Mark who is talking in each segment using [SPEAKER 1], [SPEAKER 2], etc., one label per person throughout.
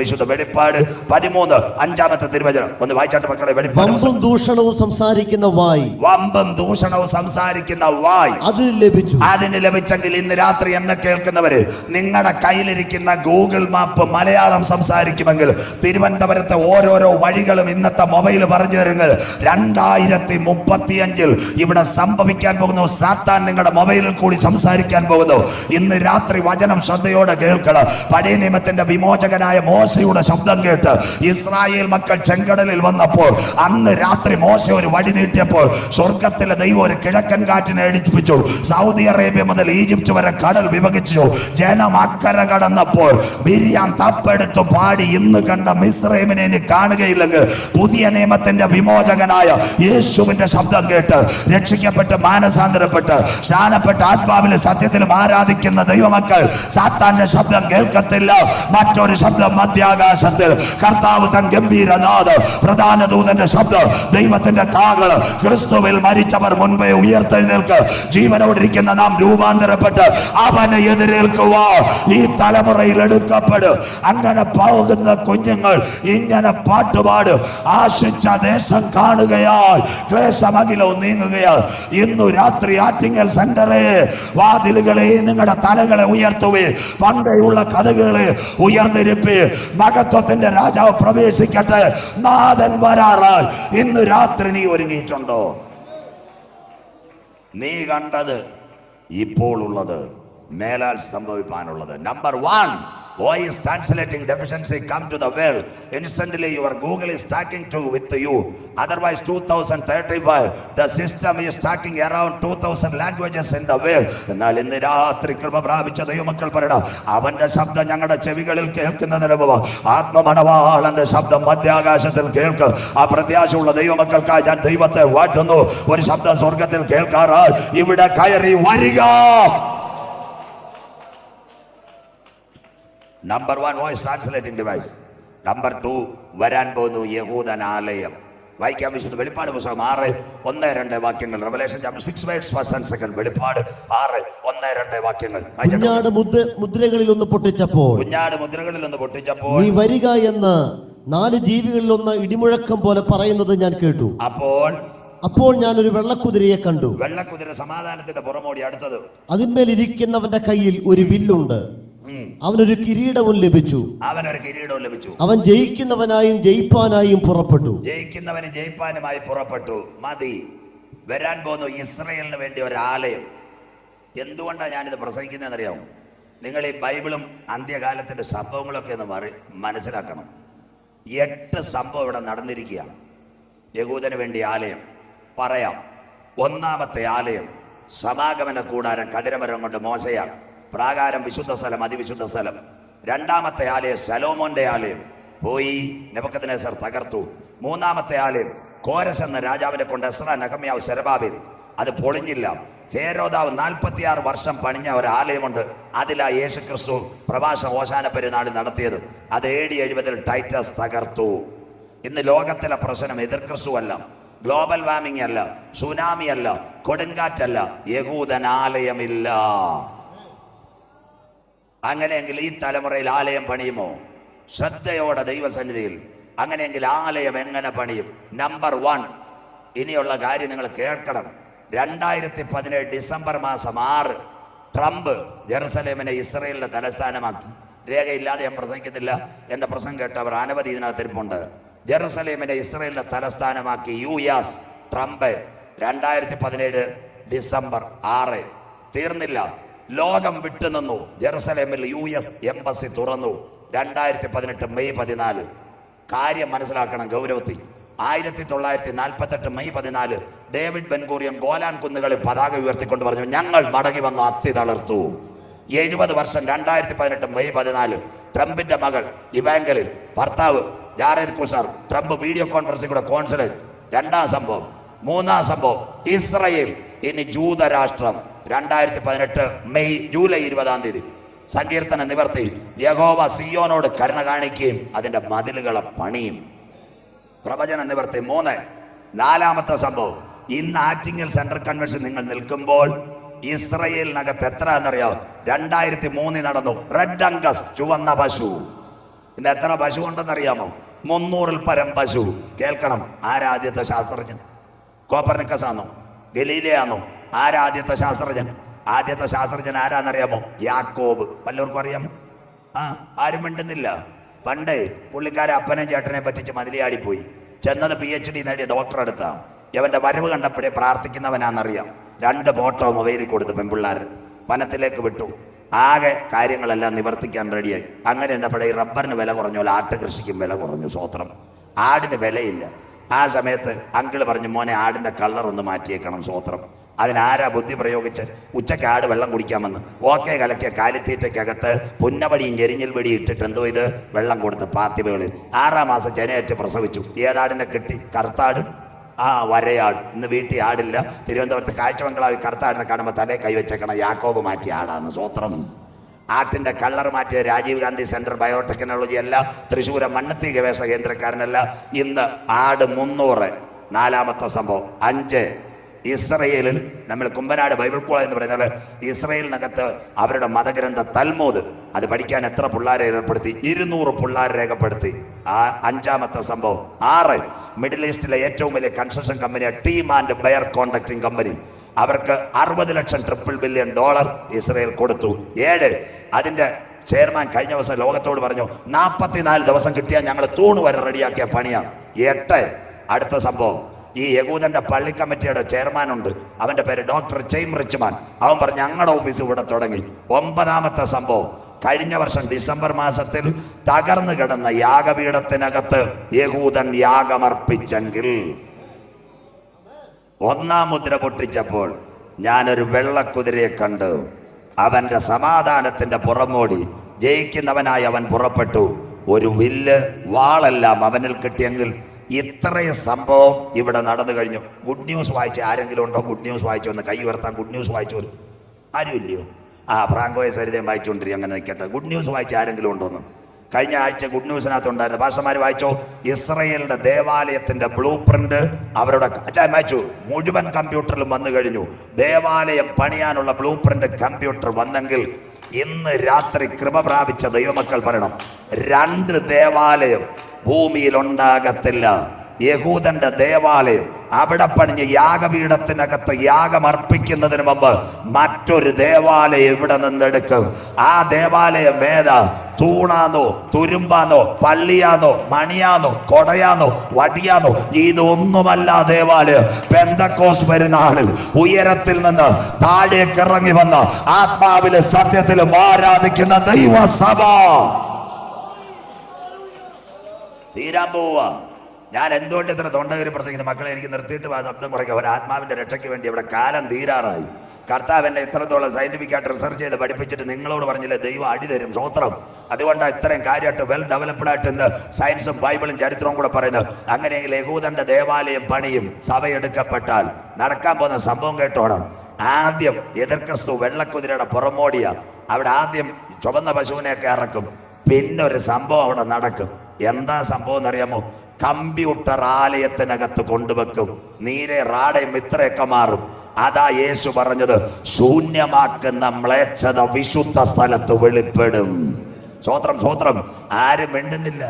[SPEAKER 1] വിശുദ്ധ വെളിപ്പാട് പതിമൂന്ന് അഞ്ചാമത്തെ തിരുവചനം ഒന്ന് വായിച്ചാട്ട് മക്കളെ വെളിപ്പാട്
[SPEAKER 2] ദൂഷണവും സംസാരിക്കുന്ന വായി
[SPEAKER 1] വമ്പം ദൂഷണവും സംസാരിക്കുന്ന വായി
[SPEAKER 2] അതിന് ലഭിച്ചു
[SPEAKER 1] അതിന് ലഭിച്ചെങ്കിൽ ഇന്ന് രാത്രി എന്നെ കേൾക്കുന്നവര് നിങ്ങളുടെ കയ്യിലിരിക്കുന്ന ഗൂഗിൾ മാപ്പ് മലയാളം സംസാരിക്കുമെങ്കിൽ തിരുവനന്തപുരത്തെ ഓരോരോ വഴികളും ഇന്നത്തെ മൊബൈൽ പറഞ്ഞു തരുങ്ങൾ രണ്ടായിരത്തി അഞ്ചിൽ ഇവിടെ സംഭവിക്കാൻ പോകുന്നു സാത്താൻ നിങ്ങളുടെ മൊബൈലിൽ കൂടി സംസാരിക്കാൻ പോകുന്നു ഇന്ന് രാത്രി വചനം ശ്രദ്ധയോടെ കേൾക്കണം പഴയ നിയമത്തിന്റെ വിമോചകനായ മോശ മോശയുടെ ശബ്ദം കേട്ട് ഇസ്രായേൽ മക്കൾ ചെങ്കടലിൽ വന്നപ്പോൾ അന്ന് രാത്രി മോശ ഒരു വടി നീട്ടിയപ്പോൾ സ്വർഗത്തിലെ ദൈവം ഒരു കിഴക്കൻ കാറ്റിനെ എടുപ്പിച്ചു സൗദി അറേബ്യ മുതൽ ഈജിപ്റ്റ് വരെ കടൽ വിഭജിച്ചു ജനം അക്കര കടന്നപ്പോൾ ബിരിയാൻ തപ്പെടുത്തു പാടി ഇന്ന് കണ്ട മിസ്രൈമിനെ ഇനി കാണുകയില്ലെങ്കിൽ പുതിയ നിയമത്തിന്റെ വിമോചകനായ യേശുവിന്റെ ശബ്ദം കേട്ട് രക്ഷിക്കപ്പെട്ട് മാനസാന്തരപ്പെട്ട് സ്നാനപ്പെട്ട് ആത്മാവിന് സത്യത്തിലും ആരാധിക്കുന്ന ദൈവമക്കൾ സാത്താന്റെ ശബ്ദം കേൾക്കത്തില്ല മറ്റൊരു ശബ്ദം മധ്യാകാശത്തിൽ കർത്താവ് തൻ ഗംഭീരനാഥ് പ്രധാന ദൂതന്റെ ശബ്ദം ദൈവത്തിന്റെ കാകൾ ക്രിസ്തുവിൽ മരിച്ചവർ മുൻപേ ഉയർത്തെഴുന്നേൽക്ക് ജീവനോടിരിക്കുന്ന നാം രൂപാന്തരപ്പെട്ട് അവനെ എതിരേൽക്കുക ഈ തലമുറയിൽ എടുക്കപ്പെടും അങ്ങനെ പോകുന്ന കുഞ്ഞുങ്ങൾ ഇങ്ങനെ പാട്ടുപാട് ആശിച്ച ദേശം കാണുകയാൽ ക്ലേശമകിലോ നീങ്ങുകയാൽ ഇന്നു രാത്രി ആറ്റിങ്ങൽ സെന്ററെ വാതിലുകളെ നിങ്ങളുടെ തലകളെ ഉയർത്തുവേ പണ്ടേയുള്ള കഥകളെ ഉയർന്നിരിപ്പേ മഹത്വത്തിന്റെ രാജാവ് പ്രവേശിക്കട്ടെ നാഥൻ വരാറായി ഇന്ന് രാത്രി നീ ഒരുങ്ങിയിട്ടുണ്ടോ നീ കണ്ടത് ഇപ്പോൾ ഉള്ളത് മേലാൽ സംഭവിക്കാനുള്ളത് number one voice translating deficiency come to the world instantly your Google is talking to with you otherwise two thousand thirty five the system is talking around two thousand languages in the world എന്നാൽ ഇന്ന് രാത്രി കൃപ പ്രാപിച്ച ദൈവമക്കൾ പറയണം അവന്റെ ശബ്ദം ഞങ്ങളുടെ ചെവികളിൽ കേൾക്കുന്നതിന് ആത്മമണവാളന്റെ ശബ്ദം മധ്യാകാശത്തിൽ കേൾക്കും ആ പ്രത്യാശയുള്ള ദൈവമക്കൾക്കായി ഞാൻ ദൈവത്തെ വാട്ടുന്നു ഒരു ശബ്ദം സ്വർഗത്തിൽ കേൾക്കാറായി ഇവിടെ കയറി വരിക number one voice translating device number two വരാൻ പോകുന്നു യഹൂദൻ ആലയം വായിക്കാൻ വിശുദ്ധ വെളിപ്പാട് പുസ്തകം ആറ് ഒന്ന് രണ്ട് വാക്യങ്ങൾ revelation chapter six words first and second വെളിപ്പാട് ആറ് ഒന്ന് രണ്ട് വാക്യങ്ങൾ
[SPEAKER 2] കുഞ്ഞാട് മുദ്രകളിൽ ഒന്ന് പൊട്ടിച്ചപ്പോൾ
[SPEAKER 1] കുഞ്ഞാട് മുദ്രകളിൽ ഒന്ന് പൊട്ടിച്ചപ്പോൾ
[SPEAKER 2] നീ വരിക എന്ന് നാല് ജീവികളിൽ ഒന്ന് ഇടിമുഴക്കം പോലെ പറയുന്നത് ഞാൻ കേട്ടു അപ്പോൾ അപ്പോൾ ഞാൻ ഒരു വെള്ളക്കുതിരയെ കണ്ടു
[SPEAKER 1] വെള്ളക്കുതിര സമാധാനത്തിന്റെ പുറമോടി അടുത്തത്
[SPEAKER 2] അതിന്മേൽ ഇരിക്കുന്നവന്റെ കയ്യിൽ ഒരു വില്ലുണ്ട് അവനൊരു കിരീടവും ലഭിച്ചു
[SPEAKER 1] അവനൊരു കിരീടവും ലഭിച്ചു
[SPEAKER 2] അവൻ ജയിക്കുന്നവനായും ജയിപ്പാനായും പുറപ്പെട്ടു
[SPEAKER 1] ജയിക്കുന്നവന് ജയിപ്പാനുമായി പുറപ്പെട്ടു മതി വരാൻ പോകുന്നു ഇസ്രയേലിന് വേണ്ടി ഒരു ആലയം എന്തുകൊണ്ടാണ് ഞാനിത് പ്രസംഗിക്കുന്നതെന്നറിയാമോ നിങ്ങൾ ഈ ബൈബിളും അന്ത്യകാലത്തിന്റെ സംഭവങ്ങളൊക്കെ ഒന്ന് മറി മനസ്സിലാക്കണം എട്ട് സംഭവം ഇവിടെ നടന്നിരിക്കുകയാണ് യകൂദന് വേണ്ടി ആലയം പറയാം ഒന്നാമത്തെ ആലയം സമാഗമന കൂടാരം കതിരമരം കൊണ്ട് മോശയാണ് പ്രാകാരം വിശുദ്ധ സ്ഥലം അതിവിശുദ്ധ സ്ഥലം രണ്ടാമത്തെ ആലയം സലോമോന്റെ ആലയം പോയി നബക്കത്തിനേസർ തകർത്തു മൂന്നാമത്തെ ആലയം കോരസ് എന്ന രാജാവിനെ കൊണ്ട് എസ്ര നഹമ്യാവ് ശരബാബിൽ അത് പൊളിഞ്ഞില്ല ഹേരോദാവ് നാൽപ്പത്തിയാറ് വർഷം പണിഞ്ഞ ഒരു ആലയമുണ്ട് അതിലാ യേശു ക്രിസ്തു പ്രഭാഷ ഓശാന പെരുന്നാളിൽ നടത്തിയത് അത് എ എഴുപതിൽ ടൈറ്റസ് തകർത്തു ഇന്ന് ലോകത്തിലെ പ്രശ്നം എതിർ ക്രിസ്തു അല്ല ഗ്ലോബൽ വാർമിംഗ് അല്ല സുനാമി അല്ല കൊടുങ്കാറ്റല്ല ആലയമില്ല അങ്ങനെയെങ്കിൽ ഈ തലമുറയിൽ ആലയം പണിയുമോ ശ്രദ്ധയോടെ ദൈവസന്നിധിയിൽ അങ്ങനെയെങ്കിൽ ആലയം എങ്ങനെ പണിയും നമ്പർ വൺ ഇനിയുള്ള കാര്യം നിങ്ങൾ കേൾക്കണം രണ്ടായിരത്തി പതിനേഴ് ഡിസംബർ മാസം ആറ് ട്രംപ് ജെറുസലേമിനെ ഇസ്രയേലിന്റെ തലസ്ഥാനമാക്കി രേഖയില്ലാതെ ഞാൻ പ്രസംഗിക്കത്തില്ല എന്റെ പ്രസംഗം അവർ അനവധി ഇതിനകത്തിരിപ്പുണ്ട് ജെറുസലേമിനെ ഇസ്രയേലിന്റെ തലസ്ഥാനമാക്കി യു എസ് ട്രംപ് രണ്ടായിരത്തി പതിനേഴ് ഡിസംബർ ആറ് തീർന്നില്ല ലോകം വിട്ടുനിന്നു ജെറുസലേമിൽ യു എസ് എംബസി തുറന്നു രണ്ടായിരത്തി പതിനെട്ട് മെയ് പതിനാല് കാര്യം മനസ്സിലാക്കണം ഗൗരവത്തിൽ ആയിരത്തി തൊള്ളായിരത്തി നാൽപ്പത്തെട്ട് മെയ് പതിനാല് ഡേവിഡ് ബെൻകൂറിയൻ ഗോലാൻ കുന്നുകളിൽ പതാക ഉയർത്തിക്കൊണ്ട് പറഞ്ഞു ഞങ്ങൾ മടങ്ങി വന്നു അത്തി തളർത്തു എഴുപത് വർഷം രണ്ടായിരത്തി പതിനെട്ട് മെയ് പതിനാല് ട്രംപിന്റെ മകൾ ഇവാങ്കലിൻ ഭർത്താവ് ജാറേദ് കുഷർ ട്രംപ് വീഡിയോ കോൺഫറൻസിൽ കൂടെ കോൺസുലേറ്റ് രണ്ടാം സംഭവം മൂന്നാം സംഭവം ഇസ്രയേൽ ഇനി ജൂതരാഷ്ട്രം രണ്ടായിരത്തി പതിനെട്ട് മെയ് ജൂലൈ ഇരുപതാം തീയതി സങ്കീർത്തന നിവർത്തി യഹോവ സിയോനോട് കരുണ കാണിക്കുകയും അതിൻ്റെ മതിലുകളെ പണിയും പ്രവചന നിവർത്തി മൂന്ന് നാലാമത്തെ സംഭവം ഇന്ന് ആറ്റിങ്ങൽ സെൻട്രൽ കൺവെൻഷൻ നിങ്ങൾ നിൽക്കുമ്പോൾ ഇസ്രയേലിനകത്ത് എത്ര എന്നറിയാം രണ്ടായിരത്തി മൂന്നിൽ നടന്നു റെഡ് അങ്കസ് ചുവന്ന പശു ഇന്ന് എത്ര പശു അറിയാമോ മുന്നൂറിൽ പരം പശു കേൾക്കണം ആരാദ്യത്തെ ശാസ്ത്രജ്ഞൻ കോപ്പർണിക്കസ് ആണോ ഗലീലയാണോ ആരാദ്യത്തെ ശാസ്ത്രജ്ഞൻ ആദ്യത്തെ ശാസ്ത്രജ്ഞൻ ആരാന്നറിയാമോ യാക്കോബ് പലർക്കും അറിയാമോ ആ ആരും മിണ്ടുന്നില്ല പണ്ട് പുള്ളിക്കാരെ അപ്പനെ ചേട്ടനെ പറ്റിച്ച് മതിലിയാടിപ്പോയി ചെന്നത് പി എച്ച് ഡി നേടിയ ഡോക്ടറെ എടുത്താം ഇവന്റെ വരവ് കണ്ടപ്പോഴേ പ്രാർത്ഥിക്കുന്നവനാണെന്നറിയാം രണ്ട് ഫോട്ടോ മൊബൈലിൽ കൊടുത്ത് പെൺപിള്ളേർ വനത്തിലേക്ക് വിട്ടു ആകെ കാര്യങ്ങളെല്ലാം നിവർത്തിക്കാൻ റെഡിയായി അങ്ങനെ എന്നപ്പോഴേ ഈ റബ്ബറിന് വില കുറഞ്ഞു പോലെ ആട്ട് കൃഷിക്കും വില കുറഞ്ഞു സ്വോത്രം ആടിന് വിലയില്ല ആ സമയത്ത് അങ്കിൾ പറഞ്ഞു മോനെ ആടിന്റെ കളർ ഒന്ന് മാറ്റിയേക്കണം സ്വോത്രം അതിനാരാ ബുദ്ധി പ്രയോഗിച്ച് ഉച്ചക്കാട് വെള്ളം കുടിക്കാമെന്ന് ഓക്കെ കലക്കിയ കാലിത്തീറ്റയ്ക്കകത്ത് പുന്നവടിയും ചെരിഞ്ഞിൽ വെടി ഇട്ടിട്ട് എന്തോ ഇത് വെള്ളം കൊടുത്ത് പാർത്തിവകളിൽ ആറാം മാസം ചെനയേറ്റ് പ്രസവിച്ചു ഏതാടിനെ കിട്ടി കറുത്താടും ആ വരയാട് ഇന്ന് വീട്ടിൽ ആടില്ല തിരുവനന്തപുരത്ത് കാഴ്ചമംഗളാവിൽ കറുത്താടിനെ കാണുമ്പോൾ തലേ കൈവച്ചേക്കണം യാക്കോബ് മാറ്റി ആടാന്ന് സ്വത്രം ആട്ടിൻ്റെ കള്ളർ മാറ്റിയ രാജീവ് ഗാന്ധി സെൻറ്റർ ബയോടെക്നോളജി അല്ല തൃശ്ശൂര മണ്ണത്തി ഗവേഷണ കേന്ദ്രക്കാരനല്ല ഇന്ന് ആട് മുന്നൂറ് നാലാമത്തെ സംഭവം അഞ്ച് ഇസ്രയേലിൽ നമ്മൾ കുമ്പനാട് ബൈബിൾ കോളേജ് എന്ന് പറയുന്നത് ഇസ്രയേലിനകത്ത് അവരുടെ മതഗ്രന്ഥ തൽമോദ് അത് പഠിക്കാൻ എത്ര പിള്ളേരെ ഏർപ്പെടുത്തി ഇരുന്നൂറ് പിള്ളേരെ രേഖപ്പെടുത്തി ആ അഞ്ചാമത്തെ സംഭവം ആറ് മിഡിൽ ഈസ്റ്റിലെ ഏറ്റവും വലിയ കൺസ്ട്രക്ഷൻ കമ്പനിയാണ് ടീം ആൻഡ് ബെയർ കോൺട്രാക്ടിങ് കമ്പനി അവർക്ക് അറുപത് ലക്ഷം ട്രിപ്പിൾ ബില്യൺ ഡോളർ ഇസ്രയേൽ കൊടുത്തു ഏഴ് അതിന്റെ ചെയർമാൻ കഴിഞ്ഞ ദിവസം ലോകത്തോട് പറഞ്ഞു നാൽപ്പത്തിനാല് ദിവസം കിട്ടിയാൽ ഞങ്ങൾ തൂണ് വരെ റെഡിയാക്കിയ പണിയാണ് എട്ട് അടുത്ത സംഭവം ഈ യകൂദന്റെ പള്ളി കമ്മിറ്റിയുടെ ചെയർമാൻ ഉണ്ട് അവന്റെ പേര് ഡോക്ടർ ചെയിം റിച്ച്മാൻ അവൻ പറഞ്ഞു ഞങ്ങളുടെ ഓഫീസ് ഇവിടെ തുടങ്ങി ഒമ്പതാമത്തെ സംഭവം കഴിഞ്ഞ വർഷം ഡിസംബർ മാസത്തിൽ തകർന്നു കിടന്ന യാഗപീഠത്തിനകത്ത് യഹൂദൻ യാഗമർപ്പിച്ചെങ്കിൽ ഒന്നാം മുദ്ര പൊട്ടിച്ചപ്പോൾ ഞാനൊരു വെള്ളക്കുതിരയെ കണ്ടു അവന്റെ സമാധാനത്തിന്റെ പുറമോടി ജയിക്കുന്നവനായി അവൻ പുറപ്പെട്ടു ഒരു വില്ല് വാളെല്ലാം അവനിൽ കിട്ടിയെങ്കിൽ ഇത്രയും സംഭവം ഇവിടെ നടന്നു കഴിഞ്ഞു ഗുഡ് ന്യൂസ് വായിച്ച ആരെങ്കിലും ഉണ്ടോ ഗുഡ് ന്യൂസ് വായിച്ചു ഒന്ന് കൈ ഉയർത്താൻ ഗുഡ് ന്യൂസ് വായിച്ചു വരും ആരുമില്ലയോ ആ ഫ്രാങ്കോയെ സരിതയും വായിച്ചുകൊണ്ടിരിക്കും അങ്ങനെ നിൽക്കട്ടെ ഗുഡ് ന്യൂസ് വായിച്ച ആരെങ്കിലും ഉണ്ടോന്ന് കഴിഞ്ഞ ആഴ്ച ഗുഡ് ന്യൂസിനകത്ത് ഉണ്ടായിരുന്നു ഭാഷമാർ വായിച്ചോ ഇസ്രയേലിന്റെ ദേവാലയത്തിന്റെ ബ്ലൂ പ്രിന്റ് അവരുടെ വായിച്ചു മുഴുവൻ കമ്പ്യൂട്ടറിലും വന്നു കഴിഞ്ഞു ദേവാലയം പണിയാനുള്ള ബ്ലൂ പ്രിന്റ് കമ്പ്യൂട്ടർ വന്നെങ്കിൽ ഇന്ന് രാത്രി കൃപ പ്രാപിച്ച ദൈവമക്കൾ പറയണം രണ്ട് ദേവാലയം ഭൂമിയിൽ ഉണ്ടാകത്തില്ല യഹൂദന്റെ ദേവാലയം അവിടെ പണിഞ്ഞ് യാഗപീഠത്തിനകത്ത് യാഗം മുമ്പ് മറ്റൊരു ദേവാലയം ഇവിടെ നിന്നെടുക്കും ആ ദേവാലയം ഏതാ തൂണാന്നോ തുരുമ്പാന്നോ പള്ളിയാന്നോ മണിയാന്നോ കൊടയാന്നോ വടിയാന്നോ ഇതൊന്നുമല്ല ദേവാലയം പെന്തക്കോസ് പെരുന്നാളിൽ ഉയരത്തിൽ നിന്ന് താഴേക്ക് ഇറങ്ങി വന്ന ആത്മാവിലെ സത്യത്തിലും ആരാധിക്കുന്ന ദൈവസഭ തീരാൻ പോവുക ഞാൻ എന്തുകൊണ്ട് ഇത്ര തൊണ്ടകരി പ്രസംഗിക്കുന്നത് മക്കളെ എനിക്ക് നിർത്തിയിട്ട് ആ ശബ്ദം കുറയ്ക്കുക ഒരു ആത്മാവിൻ്റെ രക്ഷയ്ക്ക് വേണ്ടി ഇവിടെ കാലം തീരാറായി കർത്താവ് എന്നെ ഇത്രത്തോളം ആയിട്ട് റിസർച്ച് ചെയ്ത് പഠിപ്പിച്ചിട്ട് നിങ്ങളോട് പറഞ്ഞില്ലേ ദൈവം അടി തരും സ്വത്രം അതുകൊണ്ടാണ് ഇത്രയും കാര്യമായിട്ട് വെൽ ആയിട്ട് ഇന്ന് സയൻസും ബൈബിളും ചരിത്രവും കൂടെ പറയുന്നത് അങ്ങനെയെങ്കിൽ യഹൂദന്റെ ദേവാലയം പണിയും സഭയെടുക്കപ്പെട്ടാൽ നടക്കാൻ പോകുന്ന സംഭവം കേട്ടോണം ആദ്യം എതിർക്രിസ്തു വെള്ളക്കുതിരയുടെ പുറമോടിയ അവിടെ ആദ്യം ചുവന്ന പശുവിനെയൊക്കെ ഇറക്കും പിന്നൊരു സംഭവം അവിടെ നടക്കും എന്താ സംഭവം എന്നറിയാമോ കമ്പ്യൂട്ടർ ആലയത്തിനകത്ത് കൊണ്ടുവെക്കും നീരെ റാടയും ഇത്രയൊക്കെ മാറും അതാ യേശു പറഞ്ഞത് ശൂന്യമാക്കുന്ന മ്ലേച്ഛത വിശുദ്ധ സ്ഥലത്ത് വെളിപ്പെടും സ്വോത്രം സ്വോത്രം ആരും മിണ്ടുന്നില്ല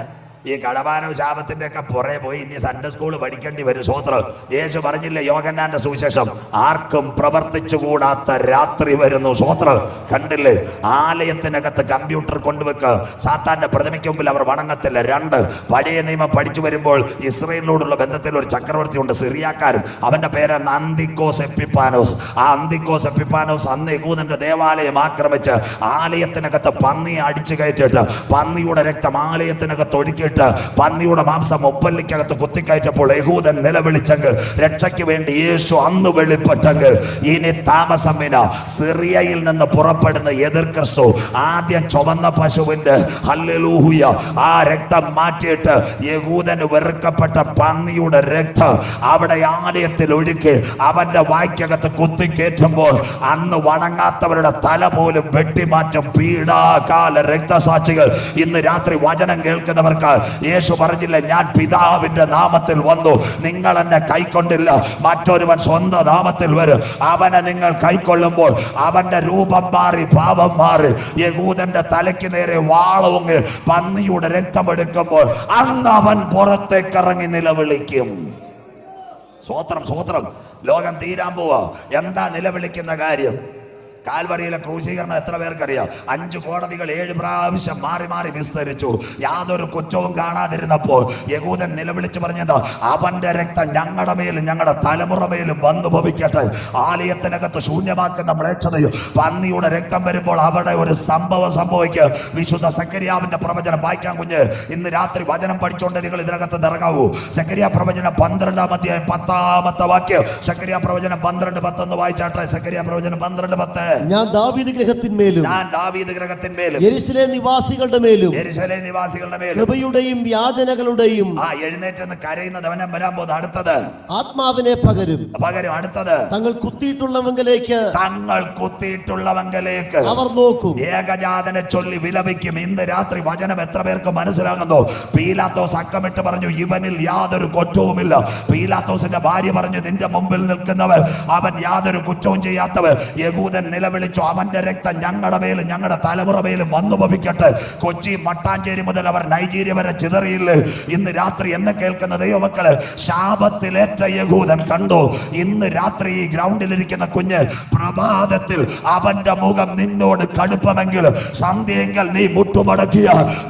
[SPEAKER 1] ഈ കടവാനോ ശാപത്തിന്റെ ഒക്കെ പുറേ പോയി ഇനി സൺഡേ സ്കൂൾ പഠിക്കേണ്ടി വരും സ്വോത്രം യേശു പറഞ്ഞില്ലേ യോഗന്നാന്റെ സുവിശേഷം ആർക്കും പ്രവർത്തിച്ചുകൂടാത്ത രാത്രി വരുന്നു സ്വോത്രം കണ്ടില്ലേ ആലയത്തിനകത്ത് കമ്പ്യൂട്ടർ കൊണ്ടുവെക്ക് സാത്താന്റെ പ്രതിമയ്ക്ക് മുമ്പിൽ അവർ വണങ്ങത്തില്ല രണ്ട് പഴയ നിയമം പഠിച്ചു വരുമ്പോൾ ഇസ്രയേലിനോടുള്ള ബന്ധത്തിൽ ഒരു ചക്രവർത്തി ഉണ്ട് സിറിയാക്കാരൻ അവന്റെ പേരാണ് അന്തിക്കോസ് എപ്പിപ്പാനോസ് ആ അന്തിക്കോസ് എപ്പിപ്പാനോസ് അന്ന് യഹൂദന്റെ ദേവാലയം ആക്രമിച്ച് ആലയത്തിനകത്ത് പന്നി അടിച്ചു കയറ്റിട്ട് പന്നിയുടെ രക്തം ആലയത്തിനകത്ത് ഒടുക്കിയിട്ട് എടുത്തിട്ട് പന്നിയുടെ മാംസം ഒപ്പല്ലിക്കകത്ത് കുത്തിക്കയറ്റപ്പോൾ യഹൂദൻ നിലവിളിച്ചെങ്കിൽ രക്ഷയ്ക്ക് വേണ്ടി യേശു അന്ന് വെളിപ്പെട്ടെങ്കിൽ ഇനി താമസമിന സിറിയയിൽ നിന്ന് പുറപ്പെടുന്ന എതിർ ക്രിസ്തു ആദ്യം ചുവന്ന പശുവിൻ്റെ ഹല്ലലൂഹുയ ആ രക്തം മാറ്റിയിട്ട് യഹൂദന് വെറുക്കപ്പെട്ട പന്നിയുടെ രക്തം അവിടെ ആലയത്തിൽ ഒഴുക്കി അവൻ്റെ വായ്ക്കകത്ത് കുത്തിക്കേറ്റുമ്പോൾ അന്ന് വണങ്ങാത്തവരുടെ തല പോലും വെട്ടിമാറ്റം പീഡാകാല രക്തസാക്ഷികൾ ഇന്ന് രാത്രി വചനം കേൾക്കുന്നവർക്ക് യേശു പറഞ്ഞില്ല ഞാൻ പിതാവിന്റെ നാമത്തിൽ വന്നു നിങ്ങൾ എന്നെ കൈക്കൊണ്ടില്ല മറ്റൊരുവൻ സ്വന്തം നാമത്തിൽ വരും അവനെ നിങ്ങൾ കൈക്കൊള്ളുമ്പോൾ അവന്റെ രൂപം മാറി പാപം മാറി യഹൂദന്റെ തലയ്ക്ക് നേരെ വാളോങ്ങ് പന്നിയുടെ രക്തമെടുക്കുമ്പോൾ അന്ന് അവൻ പുറത്തേക്ക് ഇറങ്ങി നിലവിളിക്കും സ്വോത്രം സ്വോത്രം ലോകം തീരാൻ പോവാ എന്താ നിലവിളിക്കുന്ന കാര്യം കാൽവറിയിലെ ക്രൂശീകരണം എത്ര പേർക്കറിയാം അഞ്ച് കോടതികൾ ഏഴ് പ്രാവശ്യം മാറി മാറി വിസ്തരിച്ചു യാതൊരു കുറ്റവും കാണാതിരുന്നപ്പോൾ യഹൂദൻ നിലവിളിച്ച് പറഞ്ഞത് അവന്റെ രക്തം ഞങ്ങളുടെ മേലും ഞങ്ങളുടെ തലമുറ മേലും വന്നു ഭവിക്കട്ടെ ആലയത്തിനകത്ത് ശൂന്യമാക്കുന്ന മ്ലേച്ഛതയും പന്നിയുടെ രക്തം വരുമ്പോൾ അവിടെ ഒരു സംഭവം സംഭവിക്കുക വിശുദ്ധ സക്കരിയാവിന്റെ പ്രവചനം വായിക്കാൻ കുഞ്ഞ് ഇന്ന് രാത്രി വചനം പഠിച്ചുകൊണ്ട് നിങ്ങൾ ഇതിനകത്ത് നിറങ്ങാവൂ സക്കരിയ പ്രവചനം പന്ത്രണ്ടാം അധ്യായം പത്താമത്തെ വാക്യം സക്കരിയ പ്രവചനം പന്ത്രണ്ട് പത്തൊന്ന് വായിച്ചാട്ടെ സക്കരിയ പ്രവചനം പന്ത്രണ്ട് പത്ത് ഞാൻ ദാവീദ് ഗ്രഹത്തിന്മേലും
[SPEAKER 2] ഞാൻ ദാവീദ് ഗ്രഹത്തിന്മേലും
[SPEAKER 1] യെരുശലേ നിവാസികളുടെ മേലും
[SPEAKER 2] യെരുശലേ നിവാസികളുടെ മേലും
[SPEAKER 1] കൃപയുടെയും യാചനകളുടെയും
[SPEAKER 2] ആ എഴുന്നേറ്റെന്ന് കരയുന്നത് അവനെ വരാൻ പോകുന്നത് അടുത്തത്
[SPEAKER 1] ആത്മാവിനെ പകരും
[SPEAKER 2] പകരും അടുത്തത്
[SPEAKER 1] തങ്ങൾ കുത്തിയിട്ടുള്ളവങ്കലേക്ക്
[SPEAKER 2] തങ്ങൾ കുത്തിയിട്ടുള്ളവങ്കലേക്ക്
[SPEAKER 1] അവർ നോക്കും
[SPEAKER 2] ഏകജാതനെ ചൊല്ലി വിലപിക്കും ഇന്ന് രാത്രി വചനം എത്ര പേർക്ക് മനസ്സിലാകുന്നു പീലാത്തോസ് അക്കമിട്ട് പറഞ്ഞു ഇവനിൽ യാതൊരു കുറ്റവുമില്ല പീലാത്തോസിന്റെ ഭാര്യ പറഞ്ഞു നിന്റെ മുമ്പിൽ നിൽക്കുന്നവർ അവൻ യാതൊരു കുറ്റവും ചെയ്യാത്തവർ യകൂദൻ നില നിലവിളിച്ചു അവന്റെ രക്തം ഞങ്ങളുടെ മേലും ഞങ്ങളുടെ തലമുറ മേലും വന്നു ഭവിക്കട്ടെ കൊച്ചി മട്ടാഞ്ചേരി മുതൽ അവർ നൈജീരിയ വരെ ചിതറിയില്ല ഇന്ന് രാത്രി എന്നെ കേൾക്കുന്ന ദൈവമക്കള് ശാപത്തിലേറ്റ യഹൂദൻ കണ്ടു ഇന്ന് രാത്രി ഈ ഗ്രൗണ്ടിലിരിക്കുന്ന കുഞ്ഞ് പ്രഭാതത്തിൽ അവന്റെ മുഖം നിന്നോട് കടുപ്പമെങ്കിൽ സന്ധ്യയെങ്കിൽ നീ മുട്ടുമടക്കിയ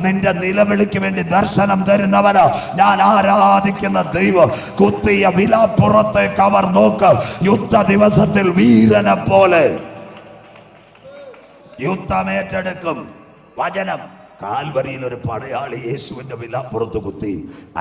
[SPEAKER 2] നിന്റെ നിലവിളിക്ക് വേണ്ടി ദർശനം തരുന്നവന് ഞാൻ ആരാധിക്കുന്ന ദൈവം കുത്തിയ വിലാപ്പുറത്തേക്ക് അവർ നോക്ക് യുദ്ധ ദിവസത്തിൽ വീരനെ പോലെ
[SPEAKER 1] യുദ്ധമേറ്റെടുക്കും വചനം കാൽവരിയിൽ ഒരു പടയാളി യേശുവിൻ്റെ വിലാപ്പുറത്ത് കുത്തി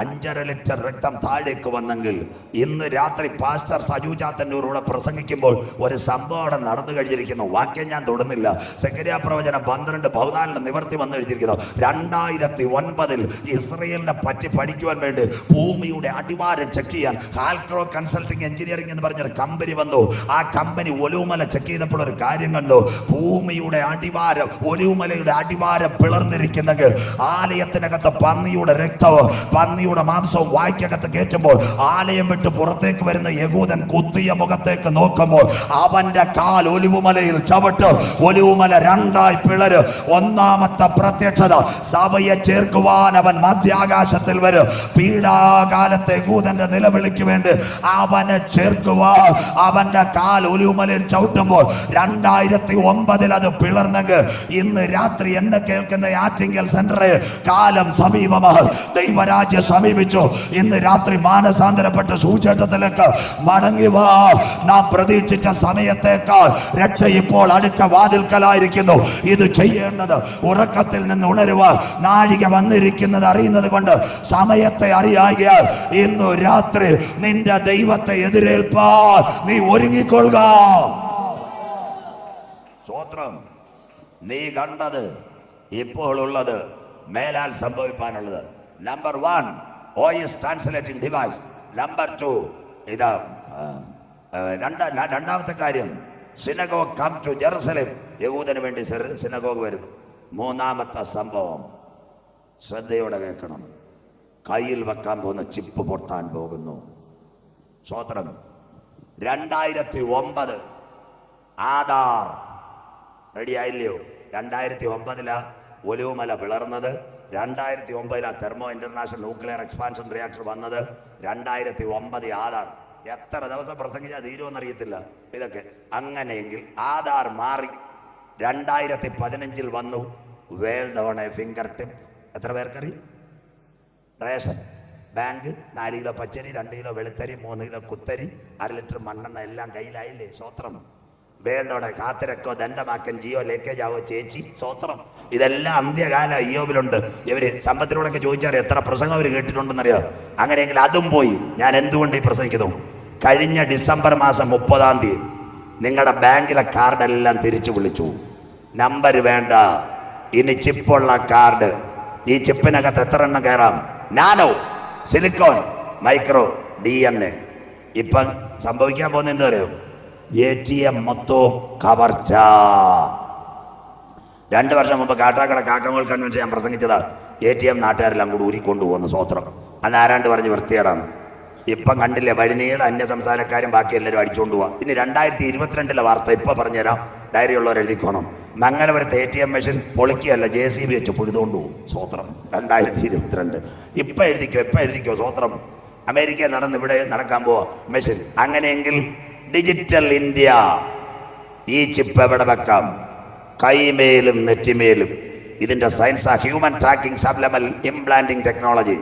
[SPEAKER 1] അഞ്ചര ലിറ്റർ രക്തം താഴേക്ക് വന്നെങ്കിൽ ഇന്ന് രാത്രി പാസ്റ്റർ സജു ചാത്തന്നൂരോടെ പ്രസംഗിക്കുമ്പോൾ ഒരു സംഭവം അവിടെ നടന്നു കഴിഞ്ഞിരിക്കുന്നു വാക്യം ഞാൻ തൊടുന്നില്ല സെക്കരിയാ പ്രവചനം പന്ത്രണ്ട് പതിനാലിന് നിവർത്തി വന്നു കഴിഞ്ഞിരിക്കുന്നു രണ്ടായിരത്തി ഒൻപതിൽ ഇസ്രയേലിനെ പറ്റി പഠിക്കുവാൻ വേണ്ടി ഭൂമിയുടെ അടിവാരം ചെക്ക് ചെയ്യാൻ ഹാൽക്രോ കൺസൾട്ടിങ് എഞ്ചിനീയറിംഗ് എന്ന് പറഞ്ഞൊരു കമ്പനി വന്നു ആ കമ്പനി ഒലുമല ചെക്ക് ചെയ്തപ്പോൾ ഒരു കാര്യം കണ്ടു ഭൂമിയുടെ അടിവാരം ഒലുമലയുടെ അടിവാരം പിളർന്നിരിക്കും ഇരിക്കുന്നെങ്കിൽ ആലയത്തിനകത്ത് പന്നിയുടെ രക്തവും പന്നിയുടെ മാംസവും വായ്ക്കകത്ത് കയറ്റുമ്പോൾ ആലയം വിട്ട് പുറത്തേക്ക് വരുന്ന യഹൂദൻ കുത്തിയ മുഖത്തേക്ക് നോക്കുമ്പോൾ അവന്റെ കാൽ ഒലിവുമലയിൽ ചവിട്ട് ഒലിവുമല രണ്ടായി പിളര് ഒന്നാമത്തെ പ്രത്യക്ഷത സഭയെ ചേർക്കുവാൻ അവൻ മധ്യാകാശത്തിൽ വരും പീഡാകാലത്തെ യഹൂദന്റെ നിലവിളിക്ക് വേണ്ടി അവനെ ചേർക്കുവാൻ അവന്റെ കാൽ ഒലിവുമലയിൽ ചവിട്ടുമ്പോൾ രണ്ടായിരത്തി ഒമ്പതിൽ അത് പിളർന്നെങ്കിൽ ഇന്ന് രാത്രി എന്നെ കേൾക്കുന്ന കാറ്റിങ്കൽ സെന്റർ കാലം സമീപമാണ് ദൈവരാജ്യം സമീപിച്ചു ഇന്ന് രാത്രി മാനസാന്തരപ്പെട്ട സൂചേട്ടത്തിലേക്ക് മടങ്ങി വാ നാം പ്രതീക്ഷിച്ച സമയത്തേക്കാൾ രക്ഷ ഇപ്പോൾ അടുത്ത വാതിൽക്കലായിരിക്കുന്നു ഇത് ചെയ്യേണ്ടത് ഉറക്കത്തിൽ നിന്ന് ഉണരുവാൻ നാഴിക വന്നിരിക്കുന്നത് അറിയുന്നത് കൊണ്ട് സമയത്തെ അറിയാകിയാൽ ഇന്നു രാത്രി നിന്റെ ദൈവത്തെ എതിരേൽപ്പാ നീ ഒരുങ്ങിക്കൊള്ളുക സ്വോത്രം നീ കണ്ടത് ഇപ്പോഴുള്ളത് മേലാൽ സംഭവിക്കാനുള്ളത് number one voice translating device number two ഇത് രണ്ട് രണ്ടാമത്തെ കാര്യം സിനഗോ കം ടു ജെറുസലേം യഹൂദന് വേണ്ടി സിനഗോഗ് വരും മൂന്നാമത്തെ സംഭവം ശ്രദ്ധയോടെ കേൾക്കണം കയ്യിൽ വെക്കാൻ പോകുന്ന ചിപ്പ് പൊട്ടാൻ പോകുന്നു സ്വോത്രം രണ്ടായിരത്തി ഒമ്പത് ആധാർ റെഡി ആയില്ലയോ രണ്ടായിരത്തി ഒമ്പതിലാണ് ഒലിവുമല പിളർന്നത് രണ്ടായിരത്തി ഒമ്പതിലാണ് thermo international nuclear expansion reactor വന്നത് രണ്ടായിരത്തി ഒമ്പത് ആധാർ എത്ര ദിവസം പ്രസംഗിച്ചാൽ തീരുമെന്നറിയത്തില്ല ഇതൊക്കെ അങ്ങനെയെങ്കിൽ ആധാർ മാറി രണ്ടായിരത്തി പതിനഞ്ചിൽ വന്നു world on a finger tip എത്ര പേർക്കറി റേഷൻ ബാങ്ക് നാല് കിലോ പച്ചരി രണ്ട് കിലോ വെളുത്തരി മൂന്ന് കിലോ കുത്തരി അര ലിറ്റർ മണ്ണെണ്ണ എല്ലാം കയ്യിലായില്ലേ സ്വത്രം വേണ്ടോടെ കാത്തിരക്കോ ദണ്ഡമാക്കൻ ജിയോ ലേക്കേജ് ആവോ ചേച്ചി സ്വത്രം ഇതെല്ലാം അന്ത്യകാല അയ്യോബിലുണ്ട് ഇവര് സമ്പത്തിനോടൊക്കെ ചോദിച്ചാൽ എത്ര പ്രസംഗം അവർ കേട്ടിട്ടുണ്ടെന്നറിയോ അങ്ങനെയെങ്കിൽ അതും പോയി ഞാൻ എന്തുകൊണ്ട് ഈ പ്രസംഗിക്കുന്നു കഴിഞ്ഞ ഡിസംബർ മാസം മുപ്പതാം തീയതി നിങ്ങളുടെ ബാങ്കിലെ കാർഡെല്ലാം തിരിച്ചു വിളിച്ചു നമ്പർ വേണ്ട ഇനി ചിപ്പുള്ള കാർഡ് ഈ ചിപ്പിനകത്ത് എത്ര എണ്ണം കയറാം nano silicon micro D N A ഇപ്പം സംഭവിക്കാൻ പോകുന്ന എന്താ പറയുക എ മൊത്തവും കവർച്ച രണ്ട് വർഷം മുമ്പ് കാട്ടാക്കട കാക്കങ്ങൾ കൺവെൻഷൻ ഞാൻ പ്രസംഗിച്ചത് എ ടി എം നാട്ടുകാരെല്ലാം കൂടി ഊരിക്കൊണ്ടുപോകുന്ന സ്വോത്രം അന്ന് ആരാണ്ട് പറഞ്ഞ് വൃത്തിയേടാന്ന് ഇപ്പം കണ്ടില്ലേ വഴിനീട് അന്യ സംസ്ഥാനക്കാരും ബാക്കി എല്ലാവരും അടിച്ചുകൊണ്ട് പോവാം ഇനി രണ്ടായിരത്തി ഇരുപത്തിരണ്ടിലെ വാർത്ത ഇപ്പം പറഞ്ഞുതരാം ഡയറി ഉള്ളവർ എഴുതിക്കോണം മംഗലപുരത്ത് എ ടി എം മെഷീൻ പൊളിക്കുകയല്ല ജെ സി ബി വെച്ച് പൊഴുതുകൊണ്ട് പോകും സ്വോത്രം രണ്ടായിരത്തി ഇരുപത്തിരണ്ട് ഇപ്പം എഴുതിക്കോ ഇപ്പം എഴുതിക്കോ സ്വോത്രം അമേരിക്ക നടന്ന് ഇവിടെ നടക്കാൻ പോവാ മെഷീൻ അങ്ങനെയെങ്കിൽ ഡിജിറ്റൽ ഇന്ത്യ ഈ ചിപ്പ് എവിടെ വെക്കാം കൈമേലും നെറ്റിമേലും ഇതിൻ്റെ സയൻസ് ആ human tracking subliminal implanting technology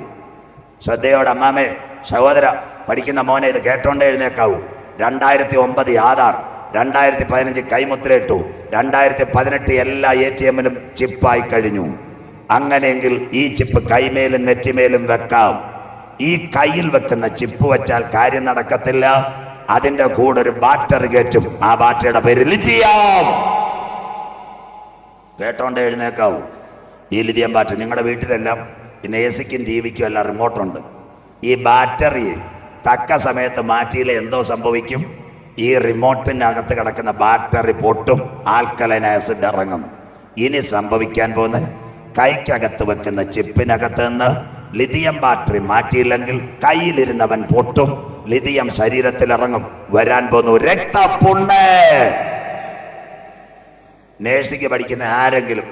[SPEAKER 1] ശ്രദ്ധയോടെ അമ്മാമേ സഹോദര പഠിക്കുന്ന മോനെ ഇത് കേട്ടോണ്ടേ എഴുന്നേക്കാവൂ രണ്ടായിരത്തി ഒമ്പത് ആധാർ രണ്ടായിരത്തി പതിനഞ്ച് കൈമുദ്രയിട്ടു രണ്ടായിരത്തി പതിനെട്ട് എല്ലാ എ ടി എമ്മിലും ചിപ്പായി കഴിഞ്ഞു അങ്ങനെയെങ്കിൽ ഈ ചിപ്പ് കൈമേലും നെറ്റിമേലും വെക്കാം ഈ കയ്യിൽ വെക്കുന്ന ചിപ്പ് വെച്ചാൽ കാര്യം നടക്കത്തില്ല അതിന്റെ കൂടെ ഒരു ബാറ്ററി കയറ്റും ആ ബാറ്ററിയുടെ പേര് ലിഥിയം കേട്ടോണ്ട് എഴുന്നേക്കാവും ഈ ലിഥിയം ബാറ്ററി നിങ്ങളുടെ വീട്ടിലെല്ലാം പിന്നെ എ സിക്കും ടി വിക്കും എല്ലാം റിമോട്ടുണ്ട് ഈ ബാറ്ററി തക്ക സമയത്ത് മാറ്റിയില്ല എന്തോ സംഭവിക്കും ഈ റിമോട്ടിനകത്ത് കിടക്കുന്ന ബാറ്ററി പൊട്ടും ആൽക്കലൈൻ ആസിഡ് ഇറങ്ങും ഇനി സംഭവിക്കാൻ പോകുന്ന കൈക്കകത്ത് വെക്കുന്ന ചിപ്പിനകത്ത് നിന്ന് ലിഥിയം ബാറ്ററി മാറ്റിയില്ലെങ്കിൽ കയ്യിലിരുന്നവൻ പൊട്ടും ലിഥിയം ശരീരത്തിൽ ഇറങ്ങും വരാൻ പോകുന്നു രക്തപ്പുണ്ട് നേഴ്സിംഗ് പഠിക്കുന്ന ആരെങ്കിലും